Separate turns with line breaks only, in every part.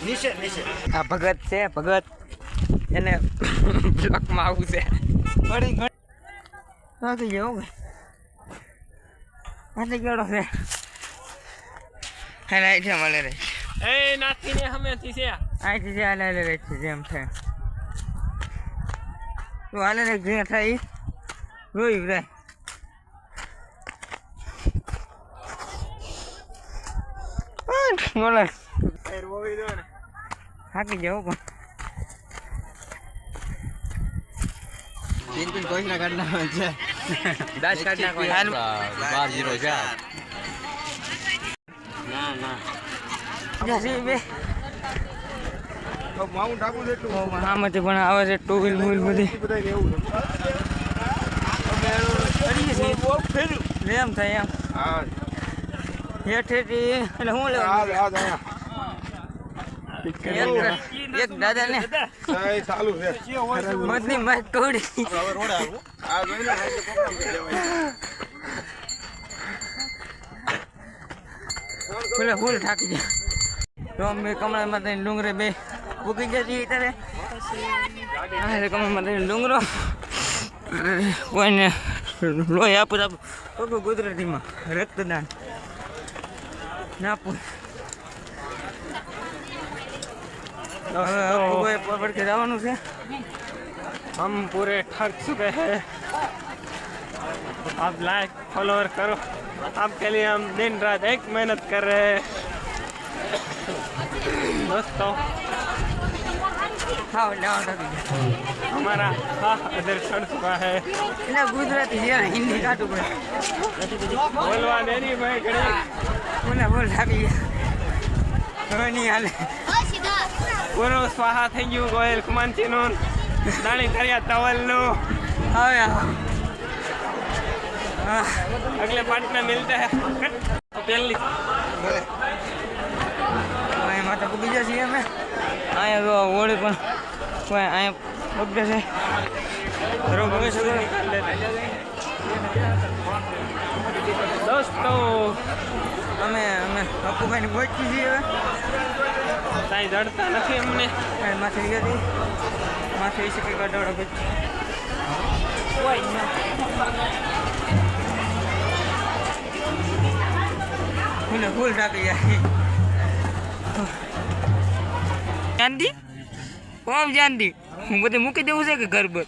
નીચે નીચે
આ ભગત છે ભગત એને બ્લોકમાં આવું છે
ઘડી ઘડી
થાકી ગયો કે થાકી ગયો છે હાલે આઈ છે મળે રે
એ નાખીને હમેથી છે
આઈ છે હાલે હાલે રે છે જેમ છે તો હાલે રે જે થાય ઈ રોઈ રે બોલે
રોવી દો ને
થાકી જાવ પણ.
પિન પિન કોઈ ના કાઢના છે
દાસ કાઢ નાખો.
બાર જીરો ચાર
ના ના.
આમાંથી પણ આવે છે ટુ વ્હીલ વ્હીલ બધી. એમ થાય એમ.
હા.
હેઠેથી એટલે હું
અહીંયા
એક એક દાદા ને
એ ચાલુ છે
મધની માઇક તોડી
હવે રોડે આવું આ જોઈ લે હાઈડે પકડાવી દેવાય
પેલા ફૂલ થાકી જાય તો અમે કમળા માતાની ડુંગરે બે ઉગી જતી ત્યારે હા રે કમળા માતાની ડુંગરો કોઈને લોહી આપું આપું પગું ગુજરાતીમાં રક્તદાન ના આપું હવે પડકે જવાનું છે
हम पूरे थक चुके हैं आप लाइक फॉलोअर करो आपके लिए हम दिन रात एक मेहनत कर रहे हैं दोस्तों
ખાવ લેવા થાકી જાય
हमारा हाँ इधर चढ़ चुका है
એટલે ગુજરાતી છે હિન્દી કાઢવું પડે
बोलवा दे रही भाई घड़ी
બોલે બોલ થાકી ગયા હવે નહીં હાલે
પૂરો સ્વાહા થઈ ગયું ગોયલ ખુમાનસિંહનું દાણી કર્યા તવલનું.
હવે
અગલે પાર્ટ મેં મિલતા હે.
પહેલી અહીંયા માથે પૂગી જશે છીએ અમે અહીંયા ઓળી પણ અહીંયા પૂગી જશે
દોસ્તો.
અમે અમે અપુભાઈને પહોંચી છીએ હવે.
કાંઈ જડતા નથી અમને.
કાંઈ માથે ગઈ માથે વિશે કંઈક અડાડો પછી કોઈ મને ભૂલ રાખી જાય. જાનતી કોમ જાનતી હું બધે મૂકી દેવું છે કે ઘર પર?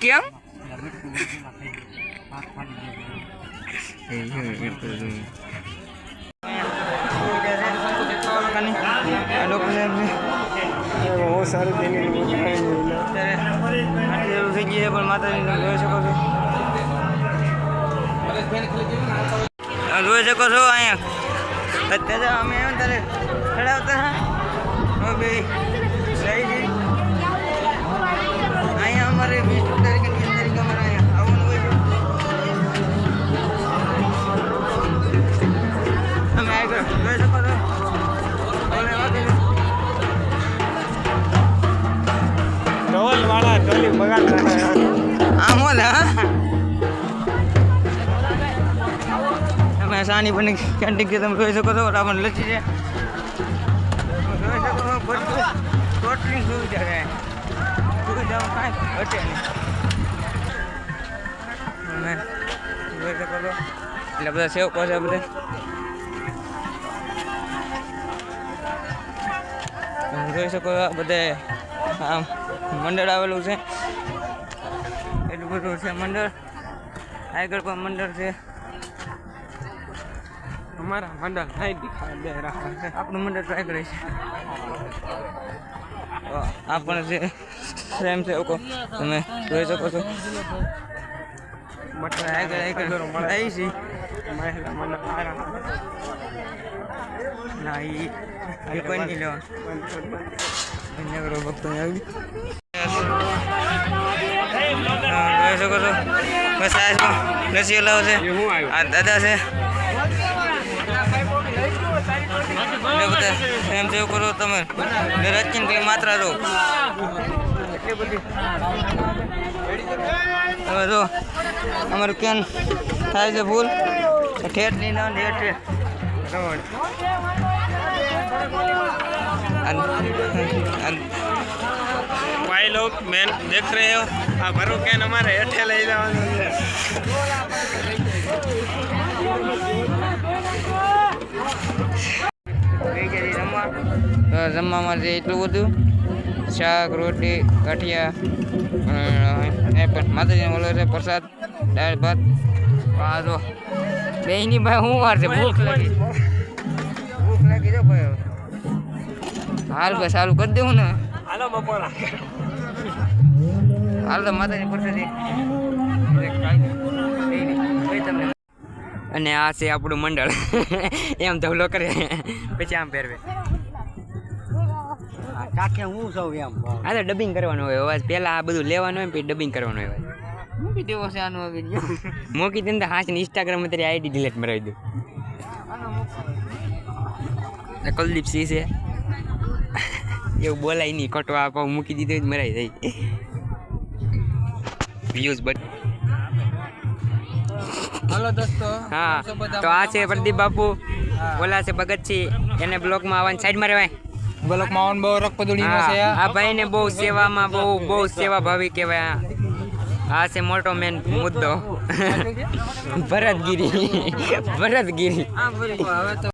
કેમ
બહુ સારું
થઈ ગઈ છે પણ માતાજીને જોઈ શકો છો જોઈ શકો છો અહીંયા. અત્યારે અમે એમ ત્યારે ચડાવતા હા બે આમ ઓલે તમે સાની પણ કેન્ટીન કે તમે જોઈ શકો છો આપણને લચી છે જોઈ શકો છો ટોટલી સુવિધા છે કાંઈ ઘટે નહીં જોઈ શકો છો એટલે બધા સેવકો છે બધા જોઈ શકો બધે આમ મંડળ આવેલું છે. એટલું બધું છે મંડળ. આગળ પણ મંડળ છે.
અમારા મંડળ નહીં દેખાય
આપણું મંડળ ટ્રાય છે. આ પણ છે. સેમ છે ઓકો તમે જોઈ શકો છો.
મટર
આગળ આગળ મળાવી છે.
મહેલા મંડળ
ના એ કોઈ નહીં લેવાનું. એમ જેવું કરો તમે માત્ર રહો હવે જો અમારું કેન થાય છે ભૂલ ઠેઠ નહીં ના ઠેઠ ઠેઠ
भाई लोग मैं देख रहे हो આ ભરો કેન અમારે હેઠે લઈ જવાનું છે
કઈ જતી જમવા તો જમવામાં છે એટલું બધું શાક રોટી ગાંઠિયા એ પણ માતાજીનો ઓલો છે પ્રસાદ દાળ ભાત આ જો બેયની ભાઈ હું વાર છે ભૂખ લાગી ભૂખ લાગી તો ભાઈ હવે. હાલ બસ સારું કરી દેવું ને.
હાલો બપોરા.
હાલ તો માતાજી પ્રસાદી અને આ છે આપણું મંડળ. એમ ધવલો કરે. પછી આમ પહેરવે
કાકે હું સૌ એમ
આ તો ડબિંગ કરવાનું હોય અવાજ પહેલા આ બધું લેવાનું હોય ને પછી ડબિંગ કરવાનું હોય. મૂકી દેવો છે આનો વીડિયો મૂકી દે ને તો હાથ ઇન્સ્ટાગ્રામમાં તારી આઈડી ડિલીટ મરાવી દઉં કુલદીપ સિંહ છે. એવું બોલાય નહીં. ખોટો આ પાઉં મૂકી દીધો જ મરાઈ જાય વ્યૂઝ બટ
હલો દોસ્તો.
હા. તો આ છે પ્રદીપ બાપુ. ઓલા છે ભગતસિંહ. એને બ્લોકમાં આવવાની સાઈડમાં રહેવાય.
બ્લોક માવન બહુ રક્તપદુડીનો છે
આ ભાઈને બહુ સેવામાં બહુ બહુ સેવા ભાવી કહેવાય આ. છે મોટો મેન મુદ્દો. ભરતગીરી. ભરતગીરી.